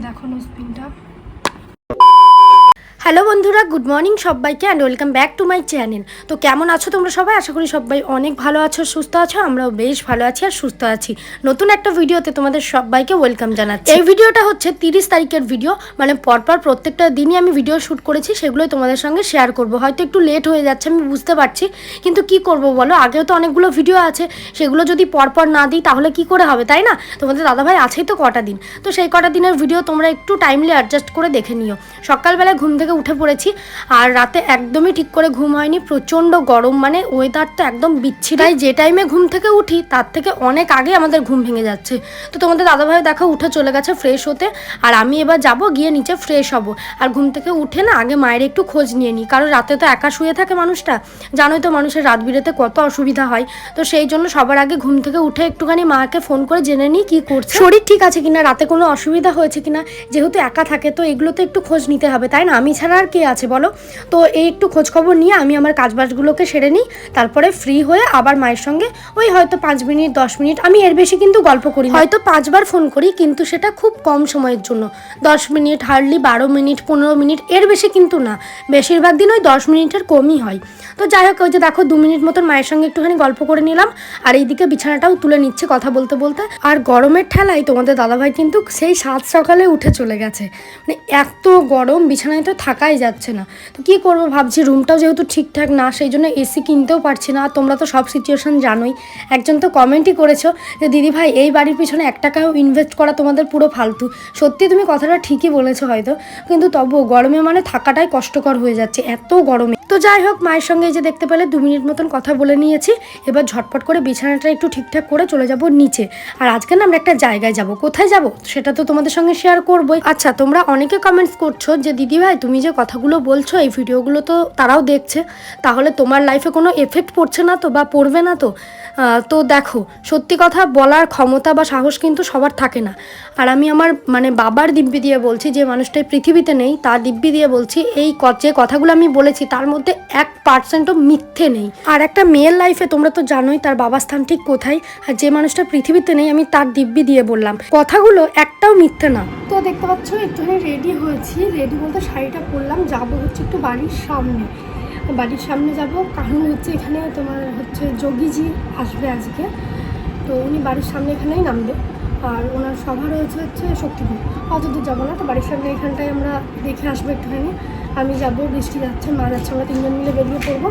দেখো নোজপিনটা হ্যালো বন্ধুরা, গুড মর্নিং সবাইকে and welcome back to my channel তো কেমন আছো তোমরা সবাই? আশা করি সবাই অনেক ভালো আছো, সুস্থ আছো, আমরাও বেশ ভালো আছি আর সুস্থ আছি। নতুন একটা ভিডিওতে তোমাদের সবাইকে ওয়েলকাম জানাচ্ছি। এই ভিডিওটা হচ্ছে তিরিশ তারিখের ভিডিও মানে পরপর প্রত্যেকটা দিনই আমি ভিডিও শ্যুট করেছি, সেগুলোই তোমাদের সঙ্গে শেয়ার করব। হয়তো একটু লেট হয়ে যাচ্ছে, আমি বুঝতে পারছি, কিন্তু কি করব বলো? আগেও তো অনেকগুলো ভিডিও আছে, সেগুলো যদি পরপর না দিই তাহলে কি করে হবে, তাই না? তোমাদের দাদাভাই আছেই তো কটা দিন, তো সেই কটা দিনের ভিডিও তোমরা একটু টাইমলি অ্যাডজাস্ট করে দেখে নিও। সকালবেলায় ঘুম থেকে উঠে পড়েছি। আর রাতে একদমই ঠিক করে ঘুম হয়নি। প্রচণ্ড গরম মানে ওয়েদার তো একদম বিচ্ছিরাই যে টাইমে ঘুম থেকে উঠি, তার থেকে অনেক আগে আমাদের ঘুম ভেঙে যাচ্ছে। তো তোমাদের দাদাভাই দেখো উঠে চলে গেছে ফ্রেশ হতে। আর আমি এবার যাব, গিয়ে নিচে ফ্রেশ হব। আর ঘুম থেকে উঠে না আগে মায়ের একটু খোঁজ নিয়ে নিই। কারণ রাতে তো একা শুয়ে থাকে মানুষটা। জানোই তো মানুষের রাত বিরেতে কত অসুবিধা হয়। তো সেই জন্য সবার আগে ঘুম থেকে উঠে একটুখানি মাকে ফোন করে জেনে নিই কি করছে। শরীর ঠিক আছে কিনা? রাতে কোনো অসুবিধা হয়েছে কিনা? যেহেতু একা থাকে, তো এগুলো তো একটু খোঁজ নিতে হবে, তাই না? আমি ছাড়া আর কে আছে বলো? তো এই একটু খোঁজ খবর নিয়ে আমি আমার কাজবাজগুলোকে সেরে নিই, তারপরে ফ্রি হয়ে আবার মায়ের সঙ্গে ওই হয়তো পাঁচ মিনিট, দশ মিনিট, আমি এর বেশি কিন্তু গল্প করি হয়তো পাঁচবার ফোন করি, কিন্তু সেটা খুব কম সময়ের জন্য। দশ মিনিট হার্ডলি বারো মিনিট, পনেরো মিনিট, এর বেশি কিন্তু না। বেশিরভাগ দিন ওই দশ মিনিটের কমই হয়। তো যাই হোক, ওই যে দেখো, দু মিনিট মতন মায়ের সঙ্গে একটুখানি গল্প করে নিলাম, আর এইদিকে বিছানাটাও তুলে নিচ্ছে কথা বলতে বলতে। আর গরমের ঠেলায় তোমাদের দাদাভাই কিন্তু সেই সাত সকালে উঠে চলে গেছে। মানে এত গরম, বিছানায় তো থাকাই যাচ্ছে না। তো কি করব ভাবছি রুমটাও যেহেতু ঠিকঠাক না, সেই জন্য এসি কিনতেও পারছি না। তোমরা তো সব সিচুয়েশন জানোই। একজন তো কমেন্টই করেছ যে, দিদি ভাই, এই বাড়ির পিছনে এক টাকাও ইনভেস্ট করা তোমাদের পুরো ফালতু। সত্যি তুমি কথাটা ঠিকই বলেছ হয়তো, কিন্তু তবুও গরমে মানে থাকাটাই কষ্টকর হয়ে যাচ্ছে, এত গরমে। তো যাই হোক, মায়ের সঙ্গে যে দেখতে পেলে, দু মিনিট মতন কথা বলে নিয়েছি। এবার ঝটপট করে বিছানাটা একটু ঠিকঠাক করে চলে যাব নিচে। আর আজকে না আমরা একটা জায়গায় যাব। কোথায় যাব? সেটা তো তোমাদের সঙ্গে শেয়ার করবোই। আচ্ছা তোমরা অনেকে কমেন্টস করছ যে, দিদি ভাই, তুমি যে কথাগুলো বলছো, এই ভিডিওগুলো তো তারাও দেখছে। তাহলে তোমার লাইফে কোনো এফেক্ট পড়ছে না তো বা পড়বে না তো? তো দেখো, সত্যি কথা বলার ক্ষমতা বা সাহস কিন্তু সবার থাকে না। আর আমি আমার মানে বাবার দিব্যি দিয়ে বলছি, যে মানুষটা এই পৃথিবীতে নেই, তার দিব্যি দিয়ে বলছি, এই যে কথাগুলো আমি বলেছি, তার মধ্যে এক পার্সেন্টও মিথ্যে নেই। আর একটা মেয়ের লাইফে তোমরা তো জানোই, তার বাবার স্থান ঠিক কোথায়, আর যে মানুষটা পৃথিবীতে নেই, আমি তার দিব্যি দিয়ে বললাম। কথাগুলো একটাও মিথ্যে না। তো দেখতে পাচ্ছ, একটুখানি রেডি হয়েছি। রেডি বলতে শাড়িটা পরলাম, যাব হচ্ছে একটু বাড়ির সামনে। বাড়ির সামনে যাব। কারণ হচ্ছে এখানে তোমার হচ্ছে যোগীজি আসবে আজকে। তো উনি বাড়ির সামনে এখানেই নামবে। আর ওনার সভা রয়েছে হচ্ছে শক্তিপুর অত দূর যাব না, তো বাড়ির সামনে এখানটায় আমরা দেখে আসব একটুখানি। আমি যাব, বৃষ্টি যাচ্ছে, মা যাচ্ছে, আমরা তিনজন মিলে বেরিয়ে পড়ব।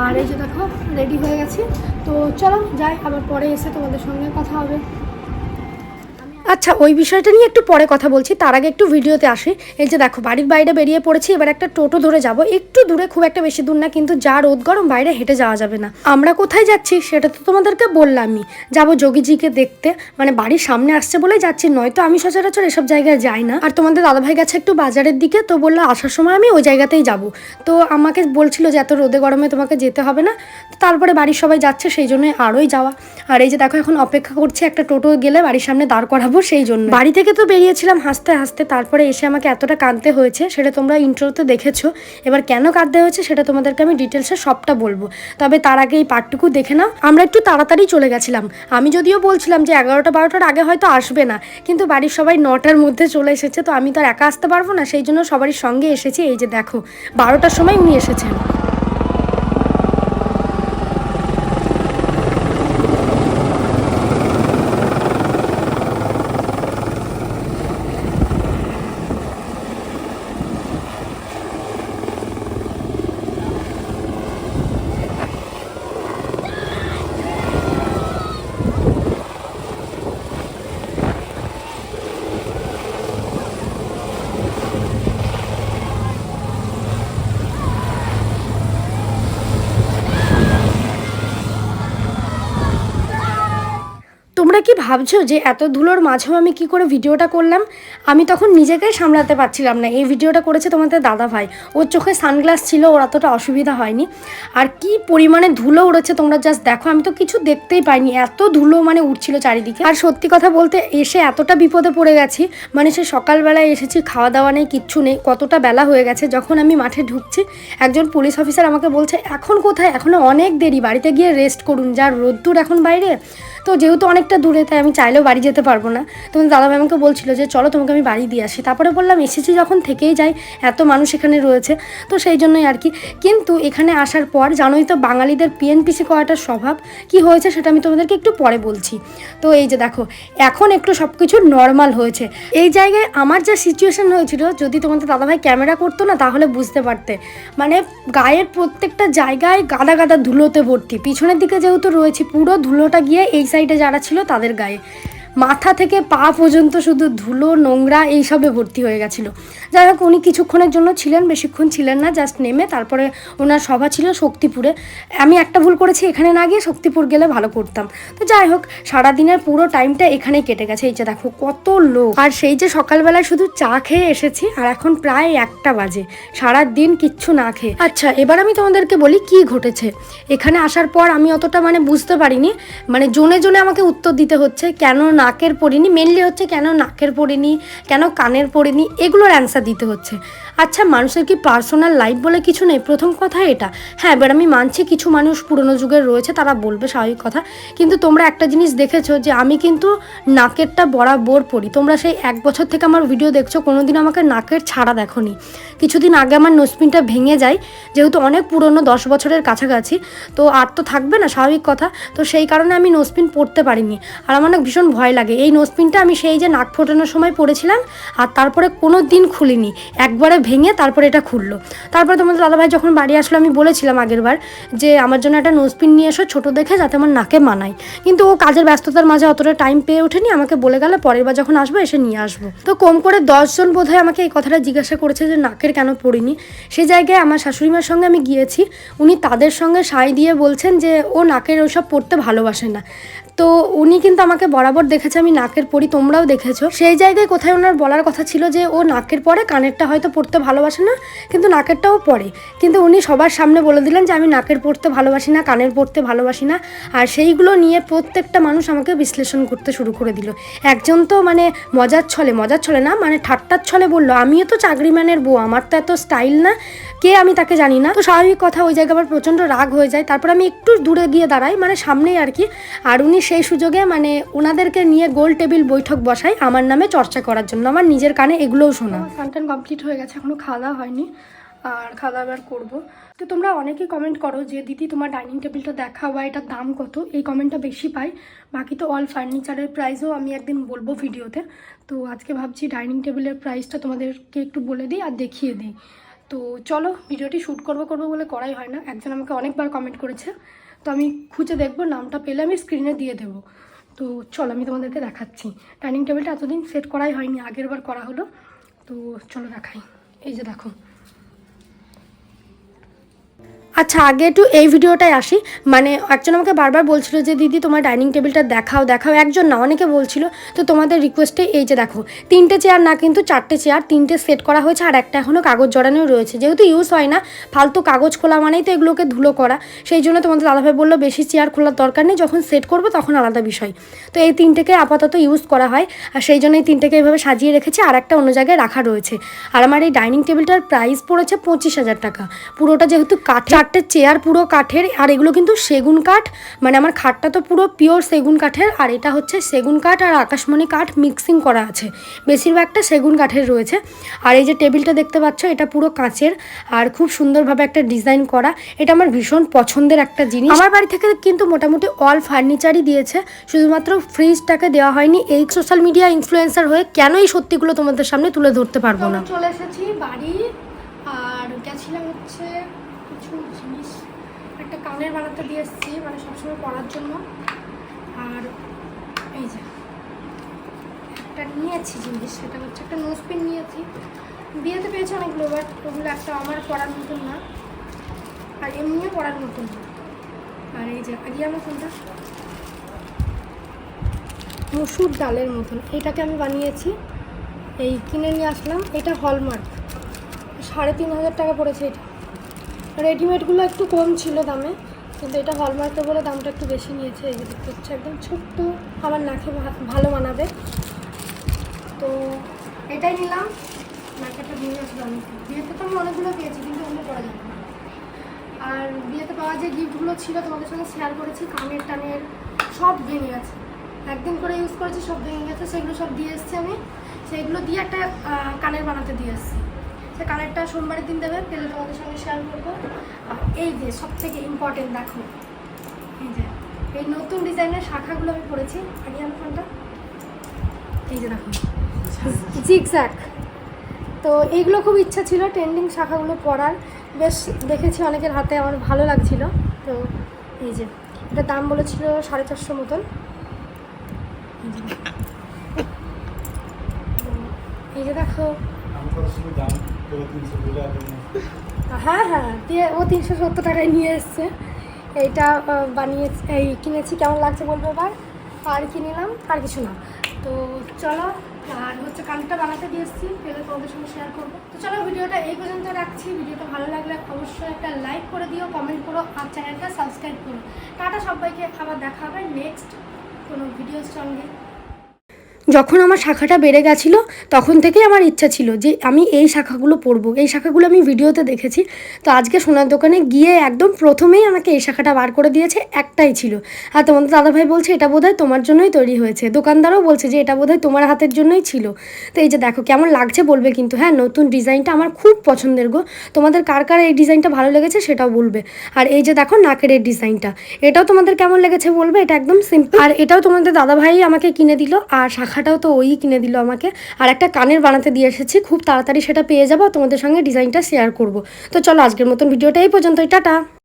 আর এই যে দেখো রেডি হয়ে গেছি। তো চলো, যাই, আবার পরে এসে তোমাদের সঙ্গে কথা হবে। আচ্ছা ওই বিষয়টা নিয়ে একটু পরে কথা বলছি, তার আগে একটু ভিডিওতে আসি। এই যে দেখো, বাড়ির বাইরে বেরিয়ে পড়েছি, এবার একটা টোটো ধরে যাব। একটু দূরে খুব একটা বেশি দূর না, কিন্তু যা রোদ গরম, বাইরে হেঁটে যাওয়া যাবে না। আমরা কোথায় যাচ্ছি সেটা তো তোমাদেরকে বললামই। যাব যোগীজিকে দেখতে মানে বাড়ির সামনে আসছে বলে যাচ্ছি, নয়তো আমি সচরাচর এসব জায়গায় যাই না। আর তোমাদের দাদাভাই গেছে একটু বাজারের দিকে, তো বলল আসার সময় আমি ওই জায়গাতেই যাব। তো আমাকে বলছিল যে এত রোদে গরমে তোমাকে যেতে হবে না। তারপরে বাড়ির সবাই যাচ্ছে, সেই জন্যই আরোই যাওয়া। আর এই যে দেখো, এখন অপেক্ষা করছি একটা টোটো গেলে বাড়ির সামনে দাঁড় করাবো। সেই জন্য বাড়ি থেকে তো বেরিয়েছিলাম হাসতে হাসতে, তারপরে এসে আমাকে এতটা কাঁদতে হয়েছে, সেটা তোমরা ইন্ট্রোতে দেখেছ। এবার কেন কাঁদতে হয়েছে সেটা তোমাদেরকে আমি ডিটেলসে সবটা বলব। তবে তার আগে এই পার্টটুকু দেখে নাও। আমরা একটু তাড়াতাড়ি চলে গেছিলাম। আমি যদিও বলছিলাম যে এগারোটা বারোটার আগে হয়তো আসবে না, কিন্তু বাড়ির সবাই নটার মধ্যে চলে এসেছে, তো আমি তো আর একা আসতে পারব না, সেই জন্য সবারই সঙ্গে এসেছি। এই যে দেখো, বারোটার সময় উনি এসেছেন তোমরা কি ভাবছ যে এত ধুলোর মাঝেও আমি কি করে ভিডিওটা করলাম? আমি তখন নিজেকেই সামলাতে পারছিলাম না। এই ভিডিওটা করেছে তোমাদের দাদা ভাই। ওর চোখে সানগ্লাস ছিল, ওর অতটা অসুবিধা হয়নি। আর কি পরিমাণে ধুলো উড়েছে তোমরা জাস্ট দেখো। আমি তো কিছু দেখতেই পাইনি। এত ধুলো মানে উঠছিল চারিদিকে। আর সত্যি কথা বলতে এসে এতটা বিপদে পড়ে গেছি। মানে সে সকালবেলায় এসেছি, খাওয়া দাওয়া নেই, কিচ্ছু নেই। কতটা বেলা হয়ে গেছে, যখন আমি মাঠে ঢুকছি, একজন পুলিশ অফিসার আমাকে বলছে, এখন কোথায়? এখনও অনেক দেরি। বাড়িতে গিয়ে রেস্ট করুন। যার রোদ্দুর এখন বাইরে, তো যেহেতু অনেকটা দূর দূরে তাই আমি চাইলেও বাড়ি যেতে পারব না। তোমাদের দাদাভাই আমাকে বলছিল যে, চলো তোমাকে আমি বাড়ি দিয়ে আসি। তারপরে বললাম, এসেছি যখন থেকেই যাই, এত মানুষ এখানে রয়েছে। তো সেই জন্যই আর কি। কিন্তু এখানে আসার পর জানোই তো বাঙালিদের পিএনপিসি করাটার স্বভাব। কি হয়েছে সেটা আমি তোমাদেরকে একটু পরে বলছি। তো এই যে দেখো, এখন একটু সব কিছু নর্মাল হয়েছে। এই জায়গায় আমার যা সিচুয়েশন হয়েছিল, যদি তোমাদের দাদাভাই ক্যামেরা করতো না, তাহলে বুঝতে পারতে। মানে গায়ের প্রত্যেকটা জায়গায় গাদা গাদা ধুলোতে ভর্তি। পিছনের দিকে যেহেতু রয়েছে, পুরো ধুলোটা গিয়ে এই সাইডে যারা ছিল, তাদের গায়ে। মাথা থেকে পা পর্যন্ত শুধু ধুলো, নোংরা এইসবে ভর্তি হয়ে গেছিল। যাই হোক, উনি কিছুক্ষণের জন্য ছিলেন, বেশিক্ষণ ছিলেন না জাস্ট নেমে তারপরে ওনার সভা ছিল শক্তিপুরে। আমি একটা ভুল করেছি, এখানে না গিয়ে শক্তিপুর গেলে ভালো করতাম। তো যাই হোক, সারাদিনের পুরো টাইমটা এখানেই কেটে গেছে। এই যে দেখো, কত লোক। আর সেই যে সকালবেলায় শুধু চা খেয়ে এসেছি, আর এখন প্রায় একটা বাজে। সারা দিন কিচ্ছু না খেয়ে। আচ্ছা এবার আমি তোমাদেরকে বলি কি ঘটেছে। এখানে আসার পর আমি অতটা মানে বুঝতে পারিনি। মানে জোনে জোনে আমাকে উত্তর দিতে হচ্ছে, কেন নাকের পড়িনি মেনলি হচ্ছে কেন নাকের পড়িনি কেন কানের পড়িনি এগুলোর অ্যান্সার দিতে হচ্ছে। আচ্ছা মানুষের কি পার্সোনাল লাইফ বলে কিছু নেই? প্রথম কথা এটা। হ্যাঁ এবার আমি মানছি কিছু মানুষ পুরনো যুগের রয়েছে, তারা বলবে স্বাভাবিক কথা। কিন্তু তোমরা একটা জিনিস দেখেছ যে আমি কিন্তু নাকেরটা বরাবর পড়ি তোমরা সেই এক বছর থেকে আমার ভিডিও দেখছ, কোনোদিন আমাকে নাকের ছাড়া দেখোনি। কিছুদিন আগে আমার নোসপিনটা ভেঙে যায়, যেহেতু অনেক পুরনো, দশ বছরের কাছাকাছি। তো আর তো থাকবে না, স্বাভাবিক কথা। তো সেই কারণে আমি নোসপিন পড়তে পারিনি। আর আমার না ভীষণ ভয় লাগে। এই নোসপিনটা আমি সেই যে নাক ফোটানোর সময় পড়েছিলাম, আর তারপরে কোনো দিন খুলিনি। একবারে ভেঙে তারপরে এটা খুললো। তারপরে তোমাদের দাদাভাই যখন বাড়ি আসলো, আমি বলেছিলাম আগের বার যে, আমার জন্য একটা নোসপিন নিয়ে এসো, ছোটো দেখে যাতে আমার নাকে মানায়। কিন্তু ও কাজের ব্যস্ততার মাঝে অতটা টাইম পেয়ে ওঠেনি, আমাকে বলে গেলে, পরের বার যখন আসব, এসে নিয়ে আসব। তো কম করে দশজন বোধহয় আমাকে এই কথাটা জিজ্ঞাসা করেছে যে, নাকের কেন পড়িনি? সে জায়গায় আমার শাশুড়ি মার সঙ্গে আমি গিয়েছি। উনি তাদের সঙ্গে সাই দিয়ে বলছেন যে, ও নাকের ওসব পড়তে ভালোবাসে না। তো উনি কিন্তু আমাকে বরাবর দেখেছে, আমি নাকের পরি তোমরাও দেখেছ। সেই জায়গায় কোথায় ওনার বলার কথা ছিল যে ও নাকের পরে কানেরটা হয়তো পড়তে ভালোবাসে না, কিন্তু নাকেরটাও পরে। কিন্তু উনি সবার সামনে বলে দিলেন যে, আমি নাকের পড়তে ভালোবাসি না, কানের পড়তে ভালোবাসি না। আর সেইগুলো নিয়ে প্রত্যেকটা মানুষ আমাকে বিশ্লেষণ করতে শুরু করে দিল। একজন তো মানে মজার ছলে মজার ছলে না মানে ঠাট্টার ছলে বলল, আমিও তো চাকরিম্যানের বউ, আমার তো এত স্টাইল না। কে আমি তাকে জানি না। তো স্বাভাবিক কথা ওই জায়গায় আবার প্রচণ্ড রাগ হয়ে যায়। তারপর আমি একটু দূরে গিয়ে দাঁড়াই মানে সামনেই আর কি। আর উনি সেই সুযোগে মানে ওনাদেরকে নিয়ে গোল টেবিল বৈঠক বসাই, আমার নামে চর্চা করার জন্য। আমার নিজের কানে এগুলোও শোনা। স্নান কমপ্লিট হয়ে গেছে, এখনও খাওয়া দাওয়া হয়নি। আর খাওয়া দাওয়া এবার করব। তো তোমরা অনেকেই কমেন্ট করো যে, দিদি, তোমার ডাইনিং টেবিলটা দেখা বা এটার দাম কত? এই কমেন্টটা বেশি পাই। বাকি তো অল ফার্নিচারের প্রাইসও আমি একদিন বলব ভিডিওতে তো আজকে ভাবছি ডাইনিং টেবিলের প্রাইসটা তোমাদেরকে একটু বলে দিই আর দেখিয়ে দিই। তো চলো ভিডিওটি শ্যুট করব করব বলে করাই হয় না। একজন আমাকে অনেকবার কমেন্ট করেছে। তো আমি খুঁজে দেখব, নামটা পেলে আমি স্ক্রিনে দিয়ে দেবো। তো চলো আমি তোমাদেরকে দেখাচ্ছি। ডাইনিং টেবিলটা এতদিন সেট করাই হয়নি আগের বার করা হলো। তো চলো দেখাই। এই যে দেখো আচ্ছা আগে একটু এই ভিডিওটায় আসি। মানে একজন আমাকে বারবার বলছিল যে, দিদি, তোমার ডাইনিং টেবিলটা দেখাও দেখাও। একজন না, অনেকে বলছিল, তো তোমাদের রিকোয়েস্টে এই যে দেখো, তিনটে চেয়ার না, কিন্তু চারটে চেয়ার, তিনটে সেট করা হয়েছে আর একটা এখনও কাগজ জড়ানো রয়েছে। যেহেতু ইউজ হয় না, ফালতু কাগজ খোলা মানেই তো এগুলোকে ধুলো করা। সেই জন্য তোমাদের দাদাভাই বলল, বেশি চেয়ার খোলার দরকার নেই, যখন সেট করব তখন আলাদা বিষয়। তো এই তিনটেকে আপাতত ইউজ করা হয়। আর সেই জন্য এই তিনটেকে এইভাবে সাজিয়ে রেখেছি, আর একটা অন্য জায়গায় রাখা রয়েছে। আর আমার এই ডাইনিং টেবিলটার প্রাইস পড়েছে পঁচিশ হাজার টাকা। পুরোটা যেহেতু কাঠ চারটে চেয়ার পুরো কাঠের, আর এগুলো কিন্তু সেগুন কাঠ। মানে আমার খাটটা তো পুরো পিওর সেগুন কাঠের, আর এটা হচ্ছে সেগুন কাঠ আর আকাশমণি কাঠ মিক্সিং করা আছে। বেশিরভাগটা সেগুন কাঠের রয়েছে। আর এই যে টেবিলটা দেখতে পাচ্ছ, এটা পুরো কাঁচের, আর খুব সুন্দরভাবে একটা ডিজাইন করা। এটা আমার ভীষণ পছন্দের একটা জিনিস। আমার বাড়ি থেকে কিন্তু মোটামুটি অল ফার্নিচারই দিয়েছে। শুধুমাত্র ফ্রিজটাকে দেওয়া হয়নি। এই সোশ্যাল মিডিয়া ইনফ্লুয়েন্সার হয়ে কেন এই সত্যিগুলো তোমাদের সামনে তুলে ধরতে পারব না? চলে এসেছি বাড়ি আর গেছিলাম হচ্ছে কিছু জিনিস কানের বানাতে দিয়ে এসেছি মানে সবসময় পড়ার জন্য। আর এই যে, একটা নিয়েছি জিনিস, সেটা হচ্ছে একটা নোজপিন নিয়েছি। বিয়েতে পেয়েছি অনেকগুলো বাট ওগুলো একটা আমার পড়ার মতন না। আর এমনিও পড়ার মতন না। আর এই যে আগে আমার কোনটা? মসুর ডালের মতন এটাকে আমি বানিয়েছি। এই কিনে নিয়ে আসলাম, এটা হলমার্ক সাড়ে তিন হাজার টাকা পড়েছে এটা। রেডিমেডগুলো একটু কম ছিল দামে। কিন্তু এটা হলমার্কে বলে দামটা একটু বেশি নিয়েছে, এই যে হচ্ছে একদম ছোট্ট, আমার নাকে ভালো মানাবে। তো এটাই নিলাম। নাকেটা নিয়ে আসলাম বিয়েতে তো আমি অনেকগুলো পেয়েছি, কিন্তু অন্য করা যাবে আর বিয়েতে পাওয়া যে গিফটগুলো ছিল, তোমাদের সঙ্গে শেয়ার করেছি, কানের টানের, সব ভেঙে গেছে। একদিন করে ইউজ করেছি, সব ভেঙে গেছে, সেগুলো সব দিয়ে এসেছি আমি। সেগুলো দিয়ে একটা কানের বানাতে দিয়ে এসেছি। সে কানেরটা সোমবারের দিন দেবে, পেলে তোমাদের সঙ্গে শেয়ার করব। এই যে সব থেকে ইম্পর্টেন্ট দেখো। এই যে, এই নতুন ডিজাইনের শাখাগুলো আমি পড়েছি আমি ফোনটা। এই যে দেখো। জিগজ্যাক তো এইগুলো খুব ইচ্ছা ছিল ট্রেন্ডিং শাখাগুলো পরার। বেশ দেখেছি অনেকের হাতে, আমার ভালো লাগছিল। তো এই যে, এটা দাম বলেছিল সাড়ে চারশো মতন। এই যে দেখো। হ্যাঁ হ্যাঁ দিয়ে ও তিনশো সত্তর টাকায় নিয়ে এসছে। এইটা বানিয়ে এই কিনেছি, কেমন লাগছে বলব এবার? আর কি নিলাম, আর কিছু না। তো চলো, আর হচ্ছে কানটা বানাতে দিয়ে এসেছি, পেলে তোমাদের সঙ্গে শেয়ার করব। তো চলো, ভিডিওটা এই পর্যন্ত রাখছি। ভিডিওটা ভালো লাগলে অবশ্যই একটা লাইক করে দিও কমেন্ট করো, আর চ্যানেলটা সাবস্ক্রাইব করো। টাটা সবাইকে, আবার দেখা হবে নেক্সট কোনো ভিডিওর সঙ্গে যখন আমার শাখাটা বেড়ে গেছিল, তখন থেকেই আমার ইচ্ছা ছিল যে আমি এই শাখাগুলো পরবো এই শাখাগুলো আমি ভিডিওতে দেখেছি। তো আজকে সোনার দোকানে গিয়ে একদম প্রথমেই আমাকে এই শাখাটা বার করে দিয়েছে, একটাই ছিল। আর তোমাদের দাদাভাই বলছে, এটা বোধহয় তোমার জন্যই তৈরি হয়েছে। দোকানদারও বলছে যে, এটা বোধহয় তোমার হাতের জন্যই ছিল। তো এই যে দেখো, কেমন লাগছে বলবে কিন্তু হ্যাঁ নতুন ডিজাইনটা আমার খুব পছন্দের গো। তোমাদের কার কার এই ডিজাইনটা ভালো লেগেছে সেটাও বলবে। আর এই যে দেখো নাকের এই ডিজাইনটা। এটাও তোমাদের কেমন লেগেছে বলবে? এটা একদম সিম্পল আর এটাও তোমাদের দাদাভাই আমাকে কিনে দিল, আর শাখাটাও তো ওই কিনে দিল আমাকে। আর একটা কানের বানাতে দিয়ে এসেছি, খুব তাড়াতাড়ি সেটা পেয়ে যাব। তোমাদের সঙ্গে ডিজাইনটা শেয়ার করব। তো চলো আজকের মতন ভিডিওটা এই পর্যন্তই, টাটা।